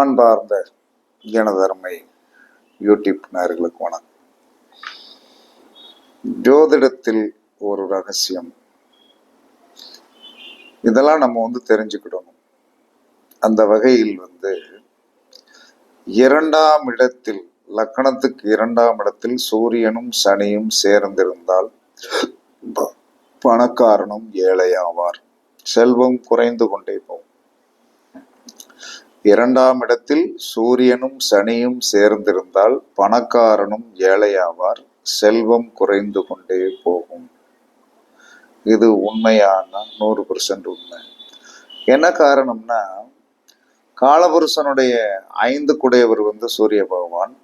அன்பார்ந்த ஜனதர்மை யூடியூப் நேர்களுக்கு வணக்கம். ஜோதிடத்தில் ஒரு ரகசியம். இதெல்லாம் நம்ம வந்து தெரிஞ்சுக்கிடணும். அந்த வகையில் வந்து இரண்டாம் இடத்தில் லக்கணத்துக்கு இரண்டாம் இடத்தில் சூரியனும் சனியும் சேர்ந்திருந்தால் பணக்காரனும் ஏழையாவார். செல்வம் குறைந்து கொண்டே போகும். இரண்டாம் இடத்தில் சூரியனும் சனியும் சேர்ந்திருந்தால் பணக்காரனும் ஏழையாவார் செல்வம் குறைந்து கொண்டே போகும். இது உண்மையான நூறு பர்சன்ட் உண்மை. என்ன காரணம்னா காலபுருஷனுடைய ஐந்து குடையவர் வந்து சூரிய பகவான்.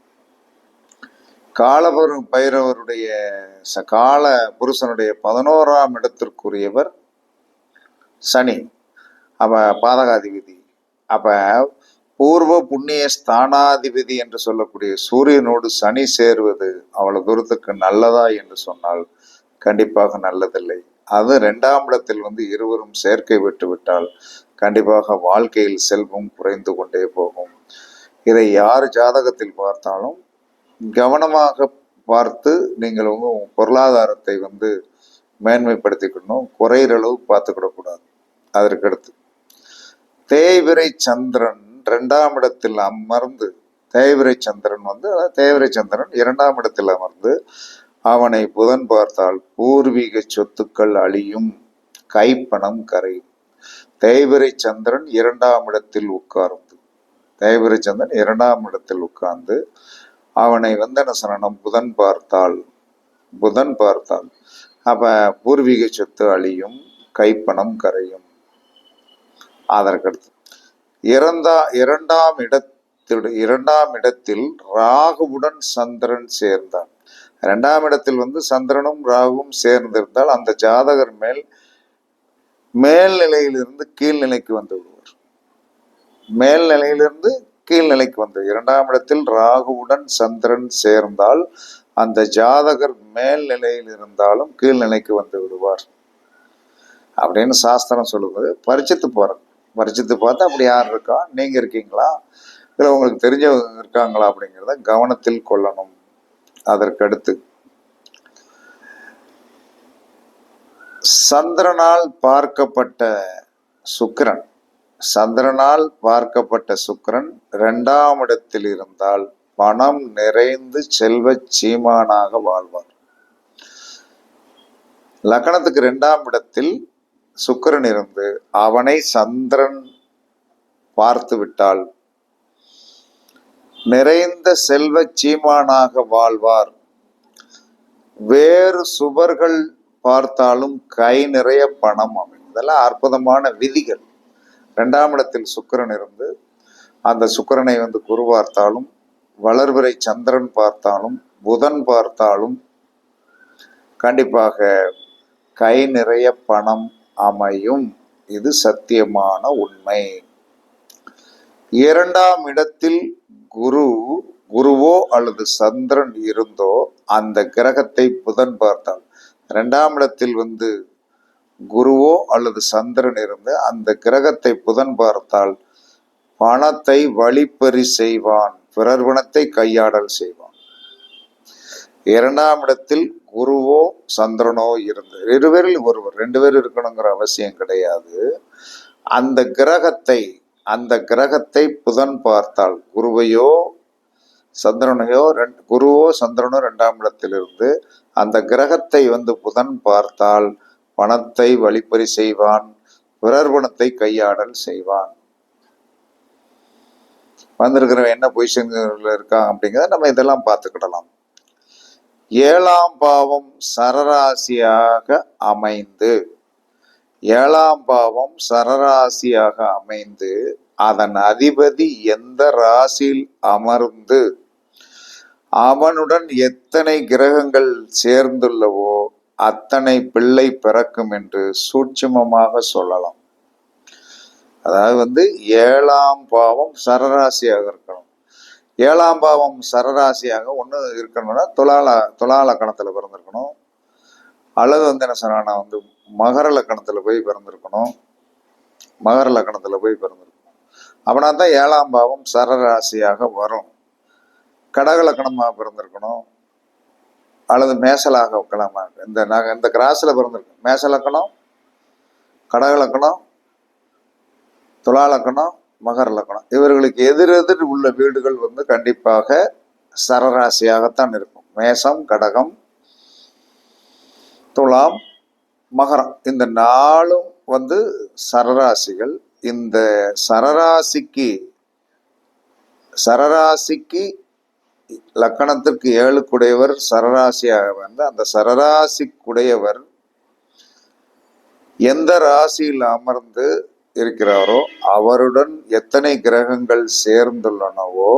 காலபுரு பைரவருடைய ச கால புருஷனுடைய பதினோராம் இடத்திற்குரியவர் சனி. அவ பாதகாதிபதி. அப்ப பூர்வ புண்ணிய ஸ்தானாதிபதி என்று சொல்லக்கூடிய சூரியனோடு சனி சேருவது அவ்வளவு தூரத்துக்கு நல்லதா என்று சொன்னால் கண்டிப்பாக நல்லதில்லை. அது ரெண்டாம் இடத்தில் வந்து இருவரும் சேர்க்கை விட்டு விட்டால் கண்டிப்பாக வாழ்க்கையில் செல்வம் குறைந்து கொண்டே போகும். இதை யார் ஜாதகத்தில் பார்த்தாலும் கவனமாக பார்த்து நீங்கள் உங்கள் பொருளாதாரத்தை வந்து மேன்மைப்படுத்திக்கணும். குறையிற அளவு பார்த்துக்கிடக்கூடாது. அதற்கடுத்து தேய்விரை சந்திரன் ரெண்டாம் இடத்தில் அமர்ந்து தேய்விரை சந்திரன் வந்து அதாவது தேய்விரை சந்திரன் இரண்டாம் இடத்தில் அமர்ந்து அவனை புதன் பார்த்தால் பூர்வீக சொத்துக்கள் அழியும் கைப்பணம் கரையும். தேய்விரை சந்திரன் இரண்டாம் இடத்தில் உட்கார்ந்து தேய்விரை சந்திரன் இரண்டாம் இடத்தில் உட்கார்ந்து அவனை வந்து சரணம் புதன் பார்த்தால் புதன் பார்த்தால் அப்ப பூர்வீக சொத்து அழியும் கைப்பணம் கரையும். அதற்கடுத்து இறந்தா இரண்டாம் இடத்தில் இரண்டாம் இடத்தில் ராகுவுடன் சந்திரன் சேர்ந்தான். இரண்டாம் இடத்தில் வந்து சந்திரனும் ராகுவும் சேர்ந்திருந்தால் அந்த ஜாதகர் மேல் மேல்நிலையிலிருந்து கீழ்நிலைக்கு வந்து விடுவார். மேல்நிலையிலிருந்து கீழ்நிலைக்கு வந்து இரண்டாம் இடத்தில் ராகுவுடன் சந்திரன் சேர்ந்தால் அந்த ஜாதகர் மேல்நிலையில் இருந்தாலும் கீழ்நிலைக்கு வந்து விடுவார். அப்படின்னு சாஸ்திரம் சொல்லுவது பரிச்சித்து போறது பரிச்சித்து பார்த்தா அப்படி யார் இருக்கா? நீங்க இருக்கீங்களா? இல்லை உங்களுக்கு தெரிஞ்சவங்க இருக்காங்களா அப்படிங்கிறத கவனத்தில் கொள்ளணும். அதற்கடுத்து சந்திரனால் பார்க்கப்பட்ட சுக்கிரன் சந்திரனால் பார்க்கப்பட்ட சுக்கிரன் இரண்டாம் இடத்தில் இருந்தால் பணம் நிறைந்து செல்வச் சீமானாக வாழ்வார். லக்னத்துக்கு இரண்டாம் இடத்தில் சுக்கிரன் இருந்து அவனை சந்திரன் பார்த்து விட்டால் நிறைந்த செல்வச் சீமானாக வாழ்வார். வேறு சுவர்கள் பார்த்தாலும் கை நிறைய பணம் அமையும். இதெல்லாம் அற்புதமான விதிகள். இரண்டாம் இடத்தில் சுக்கிரன் இருந்து அந்த சுக்கரனை வந்து குரு பார்த்தாலும் வளர்வரை சந்திரன் பார்த்தாலும் புதன் பார்த்தாலும் கண்டிப்பாக கை நிறைய பணம் அமையும். இது சத்தியமான உண்மை. இரண்டாம் இடத்தில் குரு குருவோ அல்லது சந்திரன் இருந்தோ அந்த கிரகத்தை புதன் பார்த்தால் இரண்டாம் இடத்தில் வந்து குருவோ அல்லது சந்திரன் இருந்து அந்த கிரகத்தை புதன் பார்த்தால் பணத்தை வழிப்பறி செய்வான் பிறர் பணத்தை கையாடல் செய்வான். இரண்டாம் இடத்தில் குருவோ சந்திரனோ இருந்து இருவரில் ஒருவர் ரெண்டு பேர் இருக்கணுங்கிற அவசியம் கிடையாது. அந்த கிரகத்தை அந்த கிரகத்தை புதன் பார்த்தால் குருவையோ சந்திரனையோ ரெண்டு குருவோ சந்திரனோ ரெண்டாம் இடத்திலிருந்து அந்த கிரகத்தை வந்து புதன் பார்த்தால் பணத்தை வழிப்பறி செய்வான் பிறர் பணத்தை கையாடல் செய்வான். வந்திருக்கிறவன் என்ன பொசிஷன்ல இருக்கான் அப்படிங்கிறத நம்ம இதெல்லாம் பார்த்துக்கிடலாம். ஏழாம் பாவம் சரராசியாக அமைந்து ஏழாம் பாவம் சரராசியாக அமைந்து அதன் அதிபதி எந்த ராசியில் அமர்ந்து அவனுடன் எத்தனை கிரகங்கள் சேர்ந்துள்ளவோ அத்தனை பிள்ளை பிறக்கும் என்று சூட்சுமமாக சொல்லலாம். அதாவது வந்து ஏழாம் பாவம் சரராசியாக இருக்கணும். ஏழாம் பாவம் சரராசியாக ஒன்று இருக்கணும்னா துலால துலா லக்கணத்தில் பிறந்திருக்கணும். அல்லது வந்து என்ன சொன்னா வந்து மகர லக்கணத்தில் போய் பிறந்திருக்கணும். மகர லக்கணத்தில் போய் பிறந்திருக்கணும். அப்படின்னா தான் ஏழாம் பாவம் சரராசியாக வரும். கடகலக்கணமாக பிறந்திருக்கணும். அல்லது மேசலாக கிழமை இந்த நக இந்த கிராஸில் பிறந்திருக்கு மேசலக்கணம் கடகலக்கணம் துலாலக்கணம் மகர லக்கணம் இவர்களுக்கு எதிரெதிர் உள்ள வீடுகள் வந்து கண்டிப்பாக சரராசியாகத்தான் இருக்கும். மேசம் கடகம் துலாம் மகரம். இந்த நாளும் வந்து சரராசிகள். இந்த சரராசிக்கு சரராசிக்கு லக்கணத்திற்கு ஏழுக்குடையவர் சரராசியாக வந்து அந்த சரராசிக்குடையவர் எந்த ராசியில் அமர்ந்து இருக்கிறாரோ அவருடன் எத்தனை கிரகங்கள் சேர்ந்துள்ளனவோ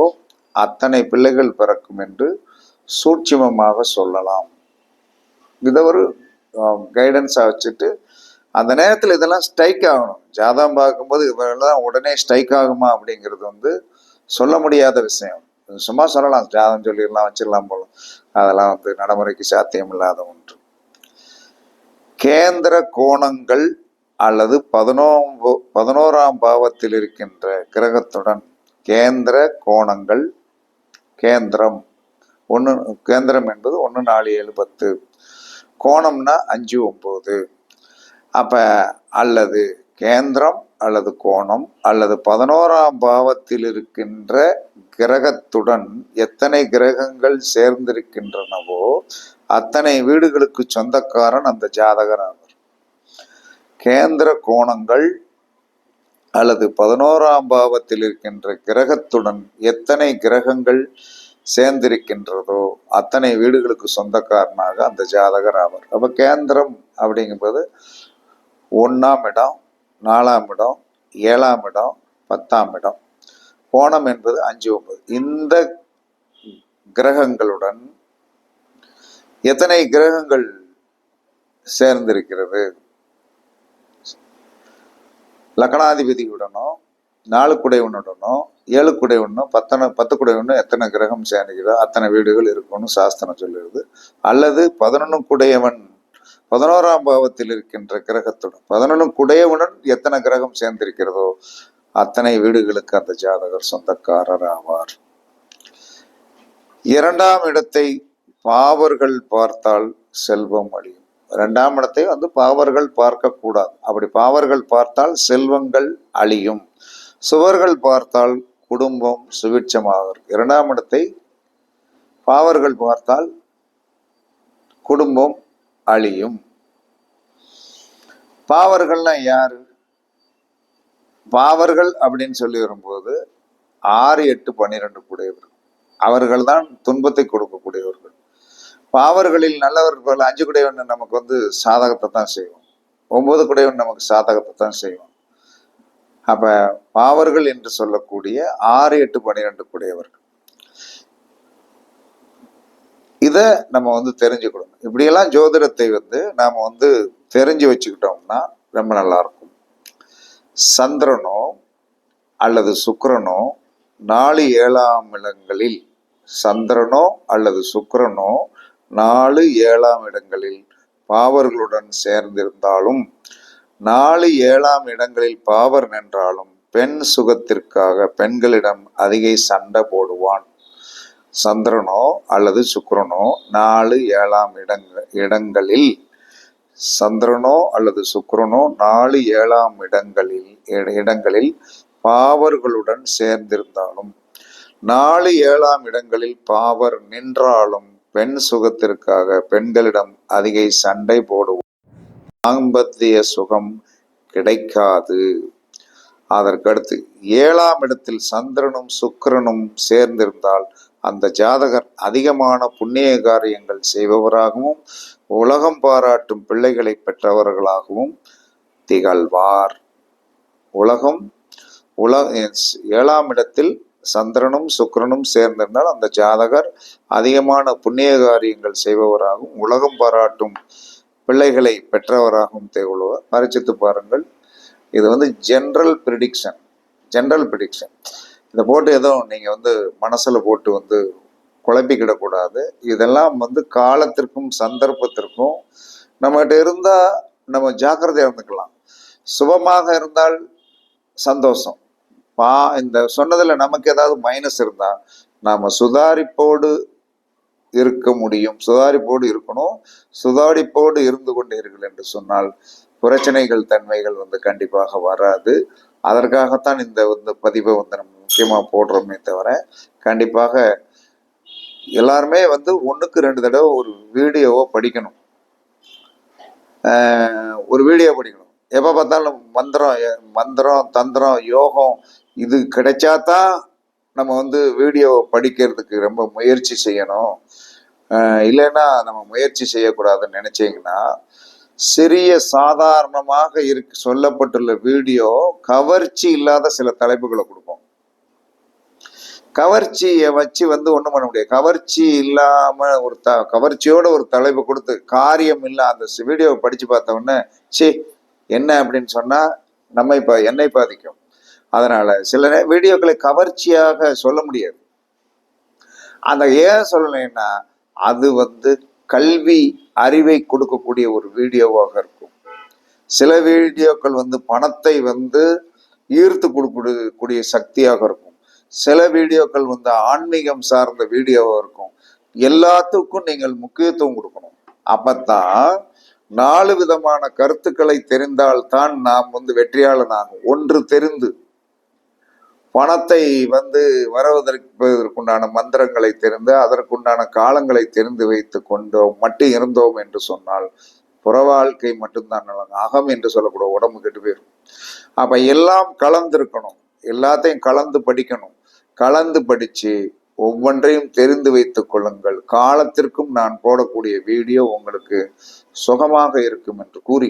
அத்தனை பிள்ளைகள் பிறக்கும் என்று சூட்சிமமாக சொல்லலாம். இதை ஒரு கைடன்ஸாக வச்சுட்டு அந்த நேரத்தில் இதெல்லாம் ஸ்ட்ரைக் ஆகணும். ஜாதகம் பார்க்கும்போது இவரெல்லாம் உடனே ஸ்ட்ரைக் ஆகுமா அப்படிங்கிறது வந்து சொல்ல முடியாத விஷயம். சும்மா சொல்லலாம் ஜாதகம் சொல்லிடலாம் வச்சிடலாம் போல. அதெல்லாம் வந்து நடைமுறைக்கு சாத்தியம் இல்லாத ஒன்று. கேந்திர கோணங்கள் அல்லது பதினோம்பு பதினோராம் பாவத்தில் இருக்கின்ற கிரகத்துடன் கேந்திர கோணங்கள் கேந்திரம். ஒன்று கேந்திரம் என்பது ஒன்று நாலு ஏழு பத்து. கோணம்னா அஞ்சு ஒம்பது. அப்போ அல்லது கேந்திரம் அல்லது கோணம் அல்லது பதினோராம் பாவத்தில் இருக்கின்ற கிரகத்துடன் எத்தனை கிரகங்கள் சேர்ந்திருக்கின்றனவோ அத்தனை வீடுகளுக்கு சொந்தக்காரன் அந்த ஜாதகர் கேந்திர கோணங்கள் அல்லது பதினோராம் பாவத்தில் இருக்கின்ற கிரகத்துடன் எத்தனை கிரகங்கள் சேர்ந்திருக்கின்றதோ அத்தனை வீடுகளுக்கு சொந்தக்காரனாக அந்த ஜாதகர் ஆவார். அப்போ கேந்திரம் அப்படிங்கும்போது ஒன்றாம் இடம் நாலாம் இடம் ஏழாம் இடம் பத்தாம் இடம். கோணம் என்பது அஞ்சு ஒன்பது. இந்த கிரகங்களுடன் எத்தனை கிரகங்கள் சேர்ந்திருக்கிறது? லக்னாதிபதியுடனோ நாலு குடைவனுடனோ ஏழு குடைவனோ பத்தனை பத்து குடைவனோ எத்தனை கிரகம் சேனிக்கிறோ அத்தனை வீடுகள் இருக்கும்னு சாஸ்திரம் சொல்லுகிறது. அல்லது பதினொன்று குடையவன் பதினோராம் பாவத்தில் இருக்கின்ற கிரகத்துடன் பதினொன்று குடையவனுடன் எத்தனை கிரகம் சேர்ந்திருக்கிறதோ அத்தனை வீடுகளுக்கு அந்த ஜாதகர் சொந்தக்காரர் ஆவார் இரண்டாம் இடத்தை பாவர்கள் பார்த்தால் செல்வம் அழியும். ரெண்டாம் இடத்தை வந்து பாவர்கள் பார்க்கக்கூடாது. அப்படி பாவர்கள் பார்த்தால் செல்வங்கள் அழியும். சுவர்கள் பார்த்தால் குடும்பம் சுபிட்சமாகும் இரண்டாம் இடத்தை பாவர்கள் பார்த்தால் குடும்பம் அழியும். பாவர்கள்னா யாரு? பாவர்கள் அப்படின்னு சொல்லி வரும்போது ஆறு எட்டு பன்னிரெண்டு கூடியவர்கள் அவர்கள் தான் துன்பத்தை கொடுக்கக்கூடியவர்கள். பாவர்களில் நல்லவர்கள் அஞ்சு குடையவன் நமக்கு வந்து சாதகத்தை தான் செய்வோம் ஒன்பது குடையவன் நமக்கு சாதகத்தை தான் செய்வோம் அப்ப பாவர்கள் என்று சொல்லக்கூடிய ஆறு எட்டு பன்னிரெண்டு குடையவர்கள். இதை நம்ம வந்து தெரிஞ்சுக்கணும். இப்படியெல்லாம் ஜோதிடத்தை வந்து நாம் வந்து தெரிஞ்சு வச்சுக்கிட்டோம்னா ரொம்ப நல்லா இருக்கும். சந்திரனோ அல்லது சுக்கரனோ நாலு ஏழாம் இடங்களில் சந்திரனோ அல்லது சுக்கரனோ நாலு ஏழாம் இடங்களில் பாவர்களுடன் சேர்ந்திருந்தாலும் நாலு ஏழாம் இடங்களில் பாவர் நின்றாலும் பெண் சுகத்திற்காக பெண்களிடம் அதிக சண்டை போடுவான். சந்திரனோ அல்லது சுக்கரனோ நாலு ஏழாம் இடங்க இடங்களில் சந்திரனோ அல்லது சுக்கரனோ நாலு ஏழாம் இடங்களில் இடங்களில் பாவர்களுடன் சேர்ந்திருந்தாலும் நாலு ஏழாம் இடங்களில் பாவர் நின்றாலும் பெண் சுகத்திற்காக பெண்களிடம் அதிக சண்டை போடுவோம். தாம்பத்திய சுகம் கிடைக்காது. அதற்கடுத்து ஏழாம் இடத்தில் சந்திரனும் சுக்கிரனும் சேர்ந்திருந்தால் அந்த ஜாதகர் அதிகமான புண்ணிய காரியங்கள் செய்பவராகவும் உலகம் பாராட்டும் பிள்ளைகளை பெற்றவர்களாகவும் திகழ்வார். உலகம் உலக ஏழாம் இடத்தில் சந்திரனும் சுக்கரனும் சேர்ந்திருந்தால் அந்த ஜாதகர் அதிகமான புண்ணிய காரியங்கள் செய்பவராகவும் உலகம் பாராட்டும் பிள்ளைகளை பெற்றவராகவும் திகழ்வார். பரிச்சித்து பாருங்கள். இது வந்து ஜென்ரல் ப்ரிடிக்ஷன் ஜென்ரல் ப்ரிடிக்ஷன் இதை போட்டு எதுவும் நீங்கள் வந்து மனசில் போட்டு வந்து குழப்பிக்கிடக்கூடாது. இதெல்லாம் வந்து காலத்திற்கும் சந்தர்ப்பத்திற்கும் நம்மகிட்ட இருந்தால் நம்ம ஜாக்கிரதையாக இருந்துக்கலாம். சுபமாக இருந்தால் சந்தோஷம். பா இந்த சொன்னதுல நமக்கு ஏதாவது மைனஸ் இருந்தா நாம சுதாரிப்போடு இருக்க முடியும். சுதாரிப்போடு இருக்கணும். சுதாரிப்போடு இருந்து கொண்டீர்கள் என்று சொன்னால் பிரச்சனைகள் தன்மைகள் வந்து கண்டிப்பாக வராது. அதற்காகத்தான் இந்த வந்து பதிவை வந்து நம்ம முக்கியமாக போடுறோமே தவிர கண்டிப்பாக எல்லாருமே வந்து ஒன்றுக்கு ரெண்டு தடவை ஒரு வீடியோவை படிக்கணும். ஆஹ் ஒரு வீடியோ படிக்கணும். எப்போ பார்த்தாலும் மந்திரம் மந்திரம் தந்திரம் யோகம் இது கிடைச்சாதான் நம்ம வந்து வீடியோ படிக்கிறதுக்கு ரொம்ப முயற்சி செய்யணும். இல்லைன்னா நம்ம முயற்சி செய்யக்கூடாதுன்னு நினைச்சீங்கன்னா சிறிய சாதாரணமாக இருக்கு சொல்லப்பட்டுள்ள வீடியோ கவர்ச்சி இல்லாத சில தலைப்புகளை கொடுப்போம் கவர்ச்சியை வச்சு வந்து ஒன்றும் பண்ண முடியாது. கவர்ச்சி இல்லாம ஒரு த கவர்ச்சியோட ஒரு தலைப்பு கொடுத்து காரியம் இல்லை அந்த வீடியோவை படிச்சு பார்த்த உடனே சி என்ன அப்படின்னு சொன்னா நம்மை பா என்னை பாதிக்கும். அதனால சில வீடியோக்களை கவர்ச்சியாக சொல்ல முடியாது. அந்த ஏன் சொல்லலைன்னா அது வந்து கல்வி அறிவை கொடுக்கக்கூடிய ஒரு வீடியோவாக இருக்கும். சில வீடியோக்கள் வந்து பணத்தை வந்து ஈர்த்து கொடுக்கக்கூடிய சக்தியாக இருக்கும். சில வீடியோக்கள் வந்து ஆன்மீகம் சார்ந்த வீடியோவாக இருக்கும். எல்லாத்துக்கும் நீங்கள் முக்கியத்துவம் கொடுக்கணும். அப்பத்தான் நாலு விதமான கருத்துக்களை தெரிந்தால்தான் நாம் வந்து வெற்றியாளன் ஆகும் ஒன்று தெரிந்து பணத்தை வந்து வரவதற்குண்டான மந்திரங்களை தெரிந்து அதற்குண்டான காலங்களை தெரிந்து வைத்து கொண்டோம் மட்டும் இருந்தோம் என்று சொன்னால் புற வாழ்க்கை மட்டும்தான் அகம் என்று சொல்லக்கூடிய உடம்பு கெட்டு போயிடும் அப்ப எல்லாம் கலந்திருக்கணும். எல்லாத்தையும் கலந்து படிக்கணும். கலந்து படிச்சு ஒவ்வொன்றையும் தெரிந்து வைத்துக் கொள்ளுங்கள். காலத்திற்கும் நான் போடக்கூடிய வீடியோ உங்களுக்கு சுகமாக இருக்கும் என்று கூறி